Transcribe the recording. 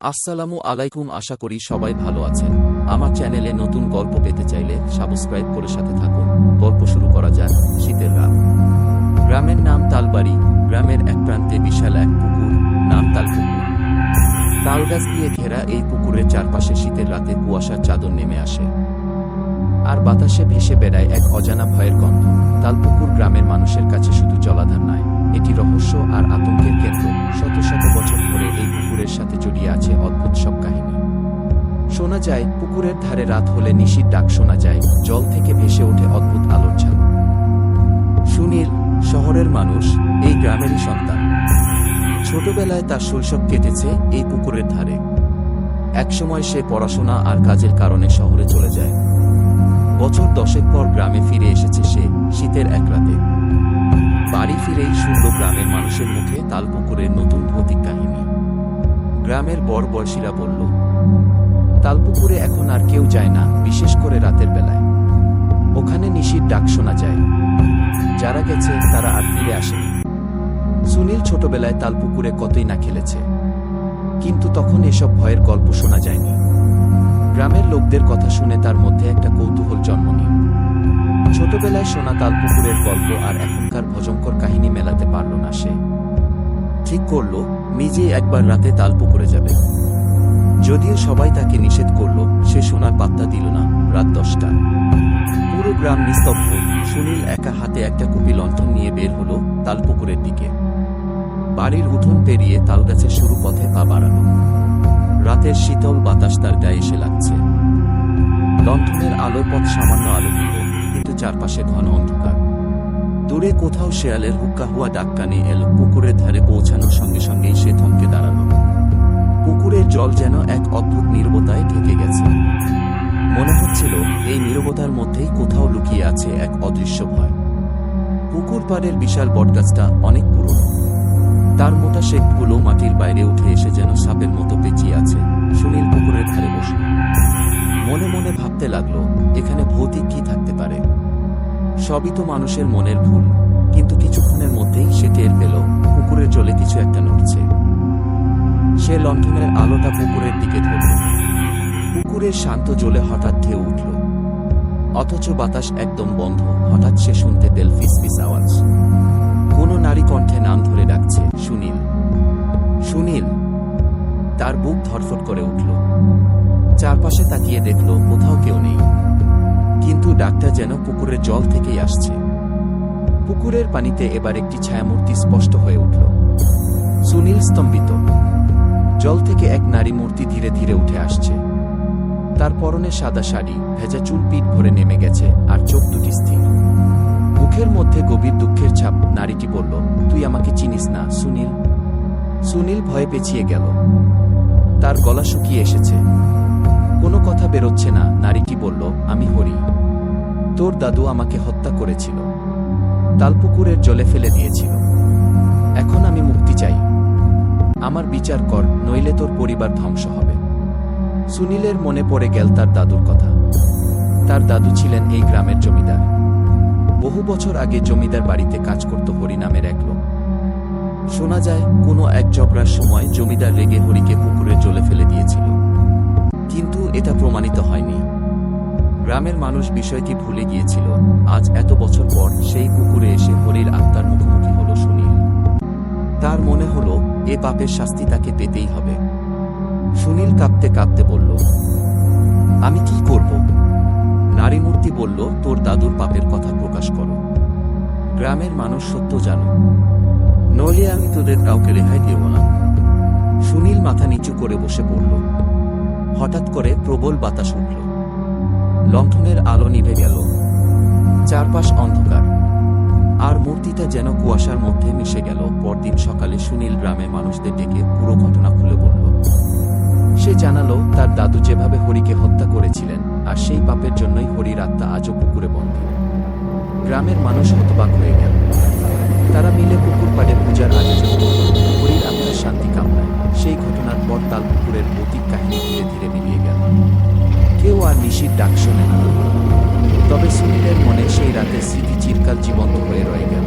আসসালামু আলাইকুম, আশা করি সবাই ভালো আছেন। আমার চ্যানেলে নতুন গল্প পেতে চাইলে সাবস্ক্রাইব করে সাথে থাকুন। গল্প শুরু করা যাক শীতের রাত। গ্রামের নাম তালবাড়ি। গ্রামের এক প্রান্তে বিশাল এক পুকুর, নাম তালপুকুর। তালগাছ দিয়ে ঘেরা এই পুকুরের চারপাশে শীতের রাতে কুয়াশার চাদর নেমে আসে। আর বাতাসে ভেসে বেড়ায় এক অজানা ভয়ের গন্ধ। তালপুকুর গ্রামের মানুষের কাছে শুধু জলাধার নয়, এটি রহস্য আর আতঙ্কের কেন্দ্র। শত শত এই পুকুরের সাথে জড়িয়ে আছে অদ্ভুত সব কাহিনী। শোনা যায়, পুকুরের ধারে রাত হলে নিশির ডাক শোনা যায়, জল থেকে ভেসে ওঠে অদ্ভুত আলোর ঝালক সুনীল, শহরের মানুষ, এই গ্রামেরই সন্তান। ছোটবেলায় তার শৈশব কেটেছে এই পুকুরের ধারে। একসময় সে পড়াশোনা আর কাজের কারণে শহরে চলে যায়। বছর দশেক পর গ্রামে ফিরে এসেছে সে শীতের এক রাতে। বাড়ি ফিরেই শুনল গ্রামের মানুষের মুখে তালপুকুরের নতুন ভৌতিক কাহিনী। গ্রামের বর বয়সীরা বলল, তালপুকুরে এখন আর কেউ যায় না, বিশেষ করে রাতের বেলায়। ওখানে নিশির ডাক শোনা যায়। যারা গেছে, তারা আর ফিরে আসেনি। সুনীল ছোটবেলায় তালপুকুরে কতই না খেলেছে। কিন্তু তখন এসব ভয়ের গল্প শোনা যায়নি। গ্রামের লোকদের কথা শুনে তার মধ্যে একটা কৌতূহল জন্ম নিল। ছোটবেলায় শোনা তালপুকুরের গল্প আর এখনকার ভজঙ্কর কাহিনী মেলাতে পারল না সে। ঠিক করল, নিজে একবার রাতে তাল পুকুরে যাবে। যদিও সবাই তাকে নিষেধ করল, সে শোনার পাত্তা দিল না, রাত দশটা। পুরো গ্রাম নিস্তব্ধ। সুনীল একা হাতে একটা কুপি লণ্ঠন নিয়ে বের হলো তাল পুকুরের দিকে। বাড়ির উঠোন পেরিয়ে তালগাছের শুরু পথে পা বাড়ালো রাতের শীতল বাতাস তার গায়ে এসে লাগছে। লণ্ঠনের আলোর পথ সামান্য আলোকিত কিন্তু চারপাশে ঘন অন্ধকার। দূরে কোথাও শেয়ালের হুক্কা হুয়া ডাক্কানে এলো। পুকুরের ধারে পৌঁছানোর সঙ্গে সঙ্গেই সে থমকে দাঁড়াল। পুকুরের জল যেন এক অদ্ভুত নীরবতায় ঢেকে গেছে। মনে হচ্ছিল এই নীরবতার মধ্যেই কোথাও লুকিয়ে আছে এক অদৃশ্য ভয়। পুকুর পাড়ের বিশাল বটগাছটা অনেক পুরনো। তার মোটা শেকগুলো মাটির বাইরে উঠে এসে যেন সাপের মতো পেঁচিয়ে আছে। সুনীল পুকুরের ধারে বসল। মনে মনে ভাবতে লাগল, এখানে ভৌতিক কি থাকতে পারে? সবই তো মানুষের মনের ভুল, কিন্তু কিছুক্ষণের মধ্যেই সে টের পেল, পুকুরের জলে কিছু একটা নড়ছে। সে লণ্ঠনের আলোটা পুকুরের দিকে ধরল। পুকুরের শান্ত জলে হঠাৎ ঢেউ উঠল। অথচ বাতাস একদম বন্ধ, হঠাৎ সে শুনতে পেল ফিসফিস আওয়াজ। কোনো নারী কণ্ঠে নাম ধরে ডাকছে, সুনীল সুনীল। তার বুক ধরফট করে উঠল। চারপাশে তাকিয়ে দেখল, কোথাও কেউ নেই। কিন্তু ডাকটা যেন পুকুরের জল থেকেই আসছে। পুকুরের পানিতে এবার একটি ছায়ামূর্তি স্পষ্ট হয়ে উঠল। সুনীল স্তম্ভিত। জল থেকে এক নারী মূর্তি ধীরে ধীরে উঠে আসছে। তার পরনে সাদা শাড়ি, ভেজা চুল পিঠ ভরে নেমে গেছে আর চোখ দুটি স্থির। মুখের মধ্যে গভীর দুঃখের ছাপ নারীটি বলল, তুই আমাকে চিনিস না, সুনীল? সুনীল ভয়ে পেছিয়ে গেল। তার গলা শুকিয়ে এসেছে। কোনো কথা বেরোচ্ছে না। নারীটি বলল, আমি হরি। তোর দাদু আমাকে হত্যা করেছিল। তালপুকুরের জলে ফেলে দিয়েছিল। এখন আমি মুক্তি চাই। আমার বিচার কর, নইলে তোর পরিবার ধ্বংস হবে। সুনীলের মনে পড়ে গেল তার দাদুর কথা। তার দাদু ছিলেন এই গ্রামের জমিদার। বহু বছর আগে জমিদার বাড়িতে কাজ করত হরি নামের এক লোক। শোনা যায়, কোনো এক ঝগড়ার সময় জমিদার রেগে হরিকে পুকুরে জলে ফেলে দিয়েছিল। কিন্তু এটা প্রমাণিত হয়নি। গ্রামের মানুষ বিষয়টি ভুলে গিয়েছিল। আজ এত বছর পর সেই পুকুরে এসে হরির আত্মার মুখোমুখি হল সুনীল। তার মনে হলো, এ পাপের শাস্তি তাকে পেতেই হবে। সুনীল কাঁপতে কাঁপতে বলল, আমি কি করব? নারী মূর্তি বলল, তোর দাদুর পাপের কথা প্রকাশ করো। গ্রামের মানুষ সত্য জানো। নইলে আমি তোদের কাউকে রেহাই দেব না। সুনীল মাথা নিচু করে বসে পড়ল। হঠাৎ করে প্রবল বাতাস উঠল। লণ্ঠনের আলো নিভে গেল। চারপাশ অন্ধকার। আর মূর্তিটা যেন কুয়াশার মধ্যে মিশে গেল। পরদিন সকালে সুনীল গ্রামের মানুষদের ডেকে পুরো ঘটনা খুলে বলল। সে জানালো, তার দাদু যেভাবে হরিকে হত্যা করেছিলেন, আর সেই পাপের জন্যই হরির আত্মা আজও পুকুরে বন্দী গ্রামের মানুষ হতবাক হয়ে গেল। তারা মিলে পুকুর পাড়ে পূজার আয়োজন করল। সাঁওতাল পুকুরের অতীত কাহিনী ধীরে ধীরে মিলিয়ে গেল। কেউ আর নিশির ডাক শোনে না তবে সুনীলের মনে সেই রাতে স্মৃতি চিরকাল জীবন্ত হয়ে রয়ে গেল।